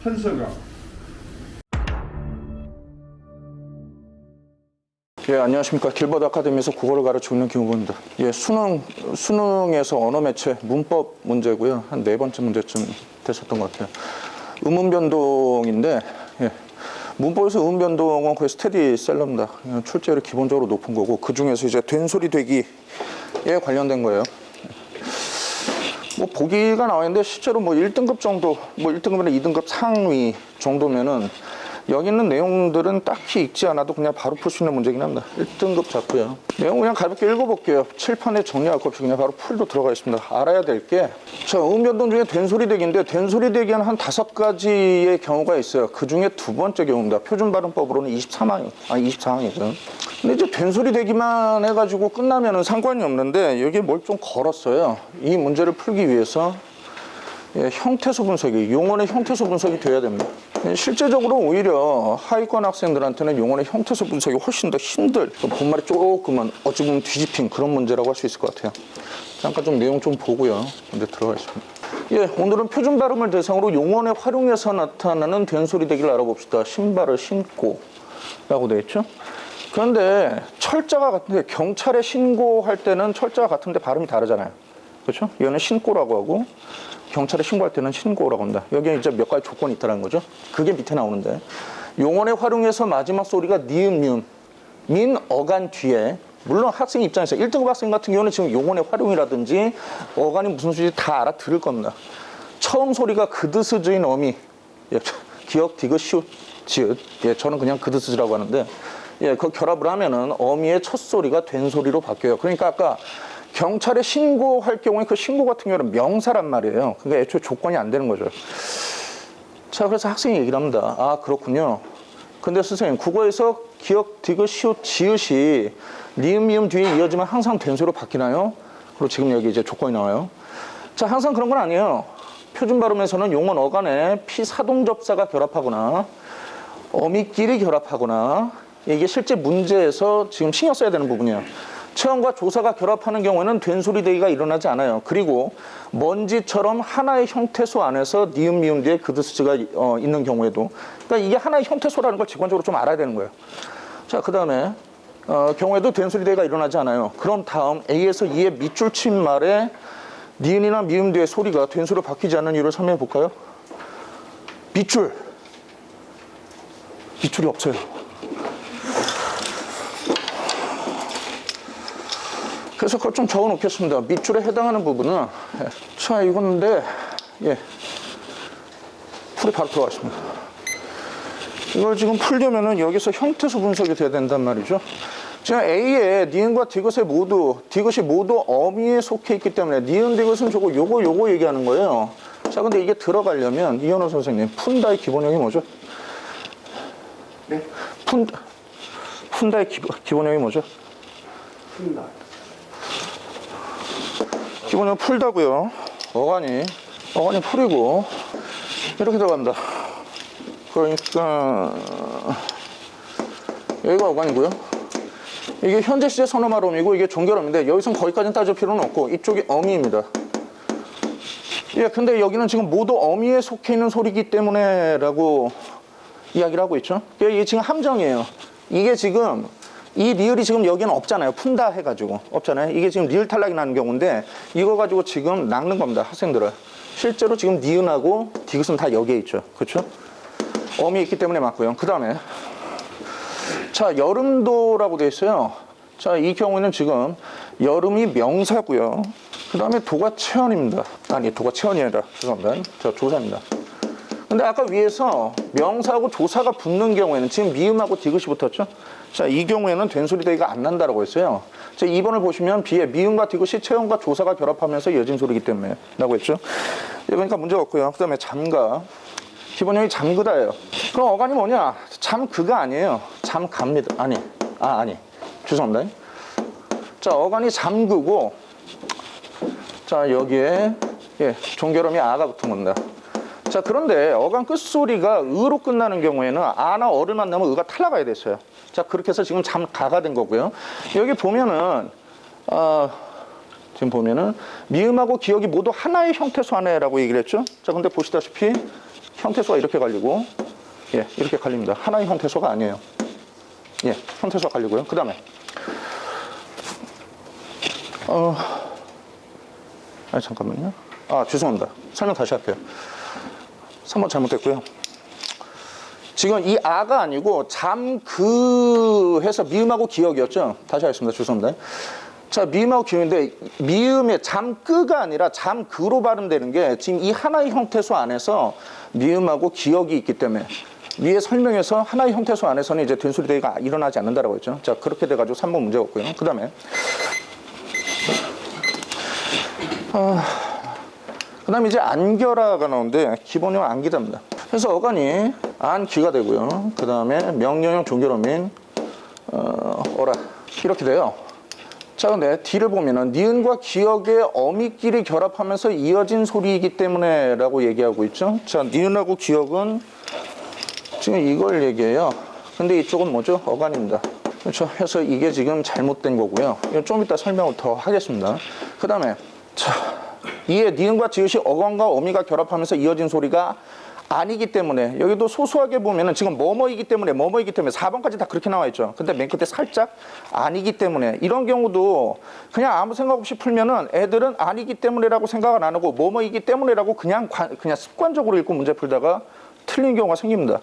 현서가 예, 안녕하십니까. 길버드 아카데미에서 국어를 가르치고 있는 김우범입니다. 예, 수능, 수능에서 언어 매체 문법 문제고요. 한 네 번째 문제쯤 됐었던 것 같아요. 음운 변동인데, 예, 문법에서 음운 변동은 거의 스테디 셀러입니다. 예, 출제율이 기본적으로 높은 거고, 그 중에서 이제 된소리 되기에 관련된 거예요. 뭐 보기가 나와 있는데 실제로 뭐 1등급 정도, 뭐 1등급이나 2등급 상위 정도면은 여기 있는 내용들은 딱히 읽지 않아도 그냥 바로 풀 수 있는 문제긴 합니다. 1등급 잡고요. 내용 그냥 가볍게 읽어볼게요. 칠판에 정리할 것 없이 그냥 바로 풀도 들어가 있습니다. 알아야 될 게, 자, 음변동 중에 된소리 대기인데, 된소리 대기는 한 다섯 가지의 경우가 있어요. 그 중에 두 번째 경우입니다. 표준 발음법으로는 23항, 아니 24항이죠. 근데 이제 된소리 대기만 해가지고 끝나면은 상관이 없는데, 여기에 뭘 좀 걸었어요. 이 문제를 풀기 위해서 예, 형태소 분석이 용언의 형태소 분석이 돼야 됩니다. 예, 실제적으로 오히려 하위권 학생들한테는 용언의 형태소 분석이 훨씬 더 힘들 그 본말이 조금은 어찌 보면 뒤집힌 그런 문제라고 할 수 있을 것 같아요. 잠깐 좀 내용 좀 보고요. 먼저 들어가겠습니다. 예, 오늘은 표준 발음을 대상으로 용언의 활용에서 나타나는 된소리 대기를 알아봅시다. 신발을 신고 라고 되어 있죠. 그런데 철자가 같은데 경찰에 신고할 때는 철자가 같은데 발음이 다르잖아요. 그렇죠? 얘는 신고라고 하고 경찰에 신고할 때는 신고라고 합니다. 여기에 이제 몇 가지 조건이 있다는 거죠. 그게 밑에 나오는데 용언의 활용에서 마지막 소리가 니은, 미음, 민, 어간 뒤에 물론 학생 입장에서 1등급 학생 같은 경우는 지금 용언의 활용이라든지 어간이 무슨 소리인지 다 알아들을 겁니다. 처음 소리가 그드스즈인 어미 예, 기억, 디귿, 시옷, 지읒 예, 저는 그냥 그드스즈라고 하는데 예, 그 결합을 하면은 어미의 첫 소리가 된 소리로 바뀌어요. 그러니까 아까 경찰에 신고할 경우에 그 신고 같은 경우는 명사란 말이에요. 그게 애초에 조건이 안 되는 거죠. 자, 그래서 학생이 얘기를 합니다. 아, 그렇군요. 근데 선생님, 국어에서 기억, 디귿, 시옷, 지읒이 니은, 미음 뒤에 이어지면 항상 된소리로 바뀌나요? 그리고 지금 여기 이제 조건이 나와요. 자, 항상 그런 건 아니에요. 표준 발음에서는 용언 어간에 피사동 접사가 결합하거나 어미끼리 결합하거나 이게 실제 문제에서 지금 신경 써야 되는 부분이에요. 체험과 조사가 결합하는 경우에는 된소리 대기가 일어나지 않아요. 그리고 먼지처럼 하나의 형태소 안에서 니은 미음 뒤에 그드스가 어, 있는 경우에도 그러니까 이게 하나의 형태소라는 걸 직관적으로 좀 알아야 되는 거예요. 자, 그 다음에 어, 경우에도 된소리 대기가 일어나지 않아요. 그럼 다음 A에서 E의 밑줄 친 말에 니은이나 미음 뒤에 소리가 된소리로 바뀌지 않는 이유를 설명해 볼까요? 밑줄. 밑줄이 없어요. 그래서 그걸 좀 적어 놓겠습니다. 밑줄에 해당하는 부분은. 예. 자, 이건데, 예. 풀이 바로 들어가겠습니다. 이걸 지금 풀려면은 여기서 형태수 분석이 돼야 된단 말이죠. 지금 A에 니은과 디귿에 모두, 디귿이 모두 어미에 속해 있기 때문에 니은, 디귿은 저거, 요거, 요거 얘기하는 거예요. 자, 근데 이게 들어가려면 이현호 선생님, 푼다의 기본형이 뭐죠? 네? 푼, 푼다의 기, 기본형이 뭐죠? 푼다. 기본은 풀다고요. 어간이 어간이 풀이고 이렇게 들어간다. 그러니까 여기가 어간이고요. 이게 현재 시제 선어말음이고 이게 종결음인데 여기선 거기까지는 따질 필요는 없고 이쪽이 어미입니다. 예, 근데 여기는 지금 모두 어미에 속해 있는 소리이기 때문에 라고 이야기를 하고 있죠. 이게 지금 함정이에요. 이게 지금 이 리을이 지금 여기는 없잖아요. 푼다 해가지고 없잖아요. 이게 지금 리을 탈락이 나는 경우인데 이거 가지고 지금 낚는 겁니다. 학생들을. 실제로 지금 니은하고 디귿은 다 여기에 있죠. 그렇죠? 어미 있기 때문에 맞고요. 그 다음에 자 여름도라고 되어 있어요. 자 이 경우에는 지금 여름이 명사고요. 그 다음에 도가 체언입니다. 아니 도가 체언이 아니라 죄송합니다. 저 조사입니다. 근데 아까 위에서 명사하고 조사가 붙는 경우에는 지금 미음하고 디귿이 붙었죠? 자, 이 경우에는 된소리 대기가 안 난다라고 했어요. 자, 2번을 보시면 B에 미음과 디귿이 체형과 조사가 결합하면서 이어진 소리이기 때문에 라고 했죠. 그러니까 문제가 없고요. 그 다음에 잠가. 기본형이 잠그다예요. 그럼 어간이 뭐냐? 잠그가 아니에요. 잠갑니다. 아니, 아, 아니. 죄송합니다. 자, 어간이 잠그고, 자, 여기에, 예, 종결음이 아가 붙은 겁니다. 자 그런데 어간 끝소리가 으로 끝나는 경우에는 아나 어를 만나면 으가 탈락가야 됐어요. 자 그렇게 해서 지금 잠 가가 된 거고요. 여기 보면은 어, 지금 보면은 미음하고 기억이 모두 하나의 형태수 안에라고 얘기를 했죠. 자, 근데 보시다시피 형태수가 이렇게 갈리고 예, 이렇게 갈립니다. 하나의 형태수가 아니에요. 예, 형태수가 갈리고요. 그 다음에 어, 아 잠깐만요. 아 죄송합니다. 설명 다시 할게요. 3번 잘못됐고요. 지금 이 아가 아니고 잠그 해서 미음하고 기억이었죠. 다시 하겠습니다. 죄송합니다. 자, 미음하고 기억인데 미음의 잠끄가 아니라 잠그로 발음되는 게 지금 이 하나의 형태수 안에서 미음하고 기억이 있기 때문에 위에 설명에서 하나의 형태수 안에서는 이제 된소리 대기가 일어나지 않는다라고 했죠. 자, 그렇게 돼 가지고 3번 문제가 없고요. 그 다음에 그 다음에 이제 안결화가 나오는데 기본형 안기답니다. 그래서 어간이 안기가 되고요. 그 다음에 명령형 종결어민 어, 어라 이렇게 돼요. 자 근데 뒤를 보면은 니은과 기억의 어미끼리 결합하면서 이어진 소리이기 때문에 라고 얘기하고 있죠. 자 니은하고 기억은 지금 이걸 얘기해요. 근데 이쪽은 뭐죠? 어간입니다. 그렇죠. 해서 이게 지금 잘못된 거고요. 이건 좀 이따 설명을 더 하겠습니다. 그 다음에 자 이에 니은과 지읒이 어간과 어미가 결합하면서 이어진 소리가 아니기 때문에 여기도 소소하게 보면은 지금 뭐뭐이기 때문에 뭐뭐이기 때문에 4번까지 다 그렇게 나와 있죠. 근데 맨 끝에 살짝 아니기 때문에 이런 경우도 그냥 아무 생각 없이 풀면은 애들은 아니기 때문에라고 생각을 안 하고 뭐뭐이기 때문에라고 그냥 관- 그냥 습관적으로 읽고 문제 풀다가 틀린 경우가 생깁니다.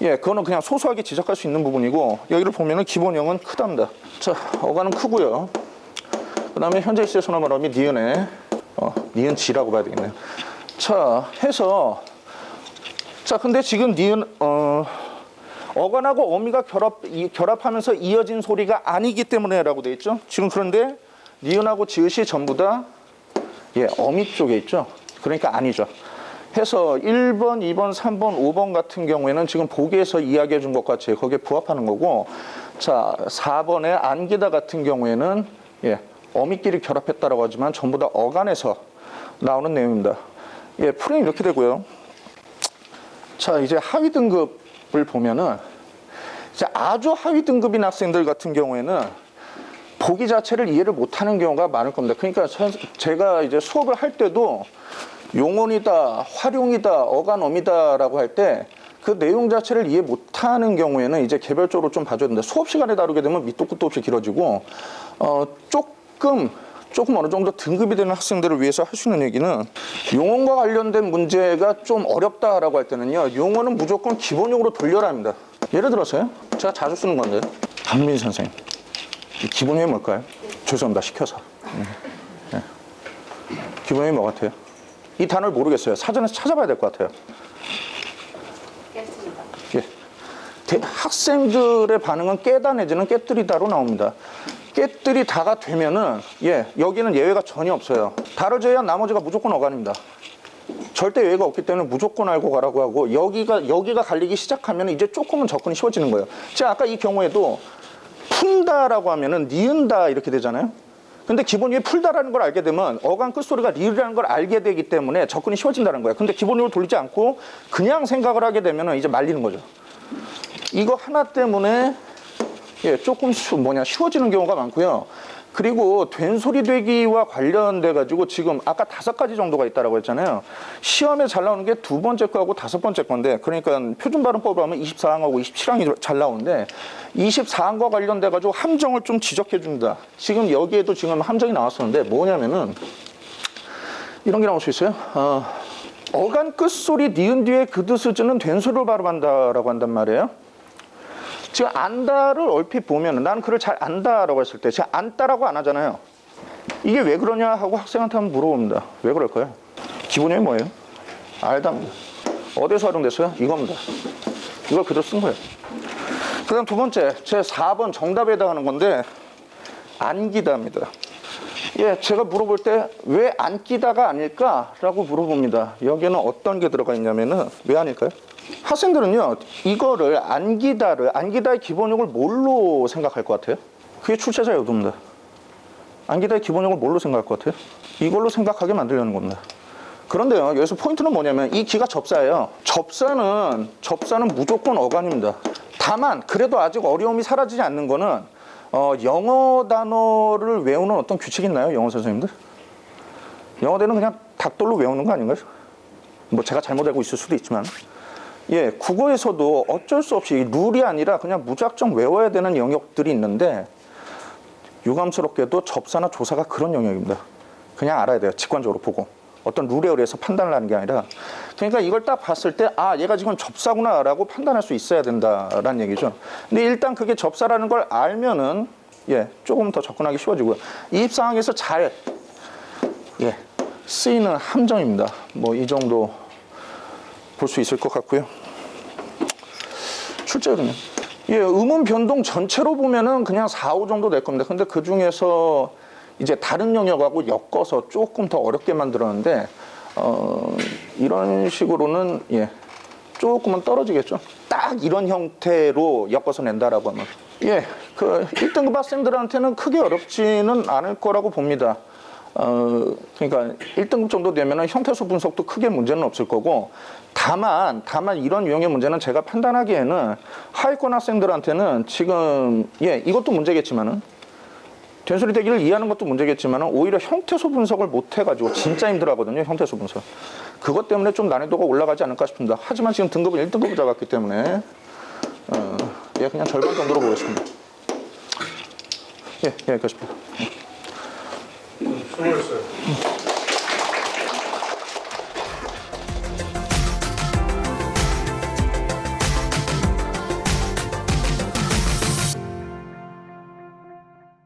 예, 그거는 그냥 소소하게 지적할 수 있는 부분이고 여기를 보면은 기본형은 크답니다. 자, 어간은 크고요. 그다음에 현재 시제 소나 발음이 니은에 어, 니은 지라고 봐야 되겠네요. 자, 해서 자, 근데 지금 니은 어 어간하고 어미가 결합 이, 결합하면서 이어진 소리가 아니기 때문에라고 돼 있죠. 지금 그런데 니은하고 지읒이 전부 다 예, 어미 쪽에 있죠. 그러니까 아니죠. 해서 1번, 2번, 3번, 5번 같은 경우에는 지금 보기에서 이야기해 준 것 같이 거기에 부합하는 거고 자, 4번의 안기다 같은 경우에는 예, 어미끼리 결합했다라고 하지만 전부 다 어간에서 나오는 내용입니다. 예, 풀이 이렇게 되고요. 자, 이제 하위 등급을 보면은 이제 아주 하위 등급인 학생들 같은 경우에는 보기 자체를 이해를 못하는 경우가 많을 겁니다. 그러니까 선- 제가 이제 수업을 할 때도 용언이다, 활용이다, 어간어미다라고 할 때 그 내용 자체를 이해 못하는 경우에는 이제 개별적으로 좀 봐줘야 된다. 수업 시간에 다루게 되면 밑도 끝도 없이 길어지고 어, 조금 조금 어느 정도 등급이 되는 학생들을 위해서 할 수 있는 얘기는 용언과 관련된 문제가 좀 어렵다라고 할 때는요 용언은 무조건 기본용으로 돌려라 합니다. 예를 들어서요 제가 자주 쓰는 건데 박민 선생님 이 기본형이 뭘까요? 죄송합니다 시켜서 음, 예. 기본형이 뭐 같아요? 이 단어를 모르겠어요 사전에서 찾아봐야 될 것 같아요 깼습니다. 예. 대- 학생들의 반응은 깨다 내지는 깨뜨리다로 나옵니다. 깨뜨리 다가 되면은 예 여기는 예외가 전혀 없어요. 제외한 나머지가 무조건 어간입니다. 절대 예외가 없기 때문에 무조건 알고 가라고 하고 여기가 여기가 갈리기 시작하면 이제 조금은 접근이 쉬워지는 거예요. 제가 아까 이 경우에도 푼다라고 하면은 니은다 이렇게 되잖아요. 근데 기본 위에 풀다라는 걸 알게 되면 어간 끝소리가 리을이라는 걸 알게 되기 때문에 접근이 쉬워진다는 거예요. 근데 기본으로 돌리지 않고 그냥 생각을 하게 되면 이제 말리는 거죠. 이거 하나 때문에 예, 조금 쉬, 뭐냐 쉬워지는 경우가 많고요. 그리고 된소리 되기와 관련돼 가지고 지금 아까 다섯 가지 정도가 있다라고 했잖아요. 시험에 잘 나오는 게 두 번째 거하고 다섯 번째 건데 그러니까 표준 발음법으로 하면 24항하고 27항이 잘 나오는데 24항과 관련돼 가지고 함정을 좀 지적해 줍니다. 지금 여기에도 지금 함정이 나왔었는데 뭐냐면은 이런 게 나올 수 있어요. 어, 어간 끝소리 니은 뒤에 그드스즈는 된소리로 발음한다라고 한단 말이에요. 지금 안다를 얼핏 보면 나는 그를 잘 안다라고 했을 때 제가 안다라고 안 하잖아요. 이게 왜 그러냐 하고 학생한테 한번 물어봅니다. 왜 그럴까요? 기본형이 뭐예요? 알답니다. 어디서 활용됐어요? 이겁니다. 이걸 그대로 쓴 거예요. 그 다음 두 번째, 제 4번 정답에 해당하는 건데, 안기다입니다. 예, 제가 물어볼 때 왜 안기다가 아닐까라고 물어봅니다. 여기에는 어떤 게 들어가 있냐면은 왜 아닐까요? 학생들은요 이거를 안기다를 안기다의 기본형을 뭘로 생각할 것 같아요? 그게 출제자 의도입니다. 안기다의 기본형을 뭘로 생각할 것 같아요? 이걸로 생각하게 만들려는 겁니다. 그런데요 여기서 포인트는 뭐냐면 이 기가 접사예요. 접사는 접사는 무조건 어간입니다. 다만 그래도 아직 어려움이 사라지지 않는 거는 어, 영어 단어를 외우는 어떤 규칙이 있나요, 영어 선생님들? 영어 대는 그냥 닭돌로 외우는 거 아닌가요? 뭐 제가 잘못 알고 있을 수도 있지만 예 국어에서도 어쩔 수 없이 룰이 아니라 그냥 무작정 외워야 되는 영역들이 있는데 유감스럽게도 접사나 조사가 그런 영역입니다. 그냥 알아야 돼요. 직관적으로 보고. 어떤 룰에 의해서 판단을 하는 게 아니라 그러니까 이걸 딱 봤을 때 아 얘가 지금 접사구나라고 판단할 수 있어야 된다라는 얘기죠. 근데 일단 그게 접사라는 걸 알면은 예 조금 더 접근하기 쉬워지고요. 이 상황에서 잘 예, 쓰이는 함정입니다. 뭐 이 정도 볼 수 있을 것 같고요. 출제거든요. 예, 음운 변동 전체로 보면은 그냥 4, 5 정도 될 겁니다. 근데 그 중에서 이제 다른 영역하고 엮어서 조금 더 어렵게 만들었는데, 어, 이런 식으로는, 예, 조금은 떨어지겠죠. 딱 이런 형태로 엮어서 낸다라고 하면. 예, 그 1등급 학생들한테는 크게 어렵지는 않을 거라고 봅니다. 어, 그러니까 1등급 정도 되면은 형태소 분석도 크게 문제는 없을 거고, 다만, 다만 이런 유형의 문제는 제가 판단하기에는 하위권 학생들한테는 지금, 예, 이것도 문제겠지만은, 된소리 대기를 이해하는 것도 문제겠지만 오히려 형태소 분석을 못 해가지고 진짜 힘들어하거든요 형태소 분석. 그것 때문에 좀 난이도가 올라가지 않을까 싶습니다. 하지만 지금 등급은 1등급을 잡았기 때문에 어, 예 그냥 절반 정도로 보겠습니다. 예, 예 여기까지입니다. 수고했어요.